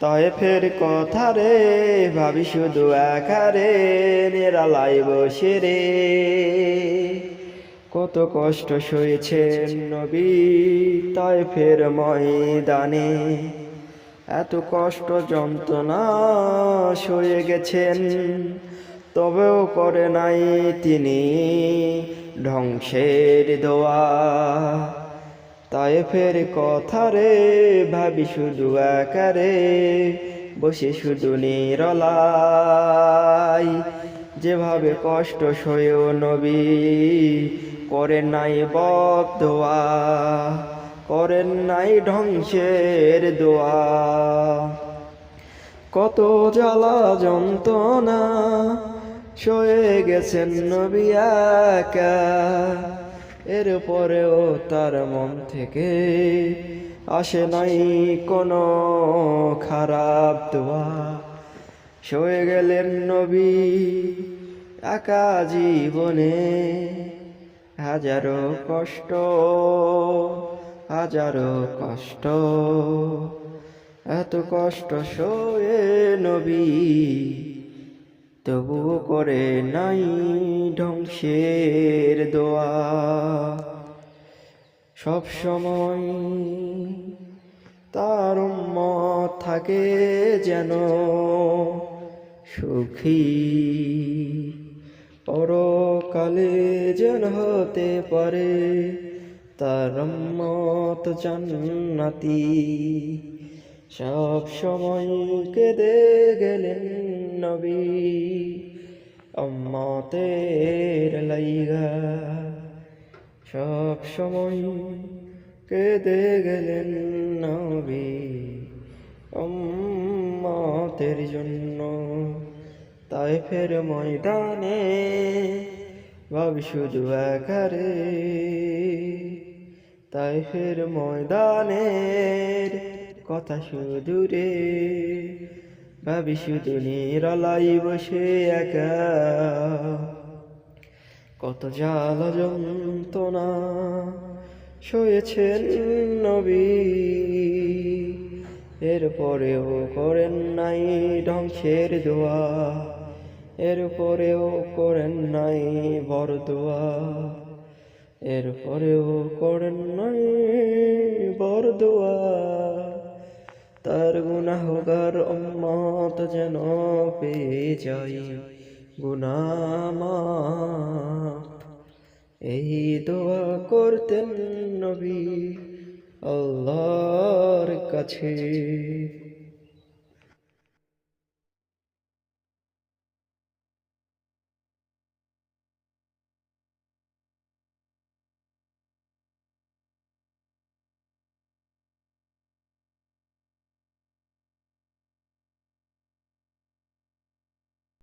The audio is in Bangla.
তয় ফের কথা রে, ভাবি শুধু একারে নিরালাই বসে রে। কত কষ্ট সয়েছেন নবী, তয় ফের ময়দানে। এত কষ্ট যন্ত্রণা সয়ে গেছেন, তবেও করে নাই তিনি ধ্বংসের দোয়া। তাই ফের কথা রে, ভাবি শুধু আকারে, বসে শুধু নিরলাই। যেভাবে কষ্ট সয়েও নবী, করেন নাই বক দোয়া, করেন নাই ধ্বংসের দোয়া। কত জ্বালা যন্ত্রণা সয়ে গেছেন নবী একা এরপরেও তার মন থেকে আসে নাই কোনো খারাপ দোয়া। সয়ে গেলেন নবী একা জীবনে। হাজারো কষ্ট হাজারো কষ্ট। এত কষ্ট সয়ে নবী তবুও করে নাই ধ্বংসের দোয়া। সব সময় তার মত থাকে যেন সুখী। পরকালে যেন হতে পারে তার মত জান্নাতি। সব সময় কেঁদে গেলেন নবী। অম্মতের লাইগা। সব সময় কেঁদে গেলেন নবী। অম্মতের জন্য তাই ফের ময়দানে ভাবি শুধু একারে। তাই ফের ময়দানের কথা শুধু রে ভাবি শুধু নিরালাই বসে একা। কত জাল যন্ত্রণা সয়েছেন নবী। এরপরেও করেন নাই ধ্বংসের দোয়া। এরপরেও করেন নাই বড় দোয়া এরপরেও করেন নাই যেন পেয়ে যাই। গুনামা এই দোয়া করতেন নবী আল্লাহর কাছে।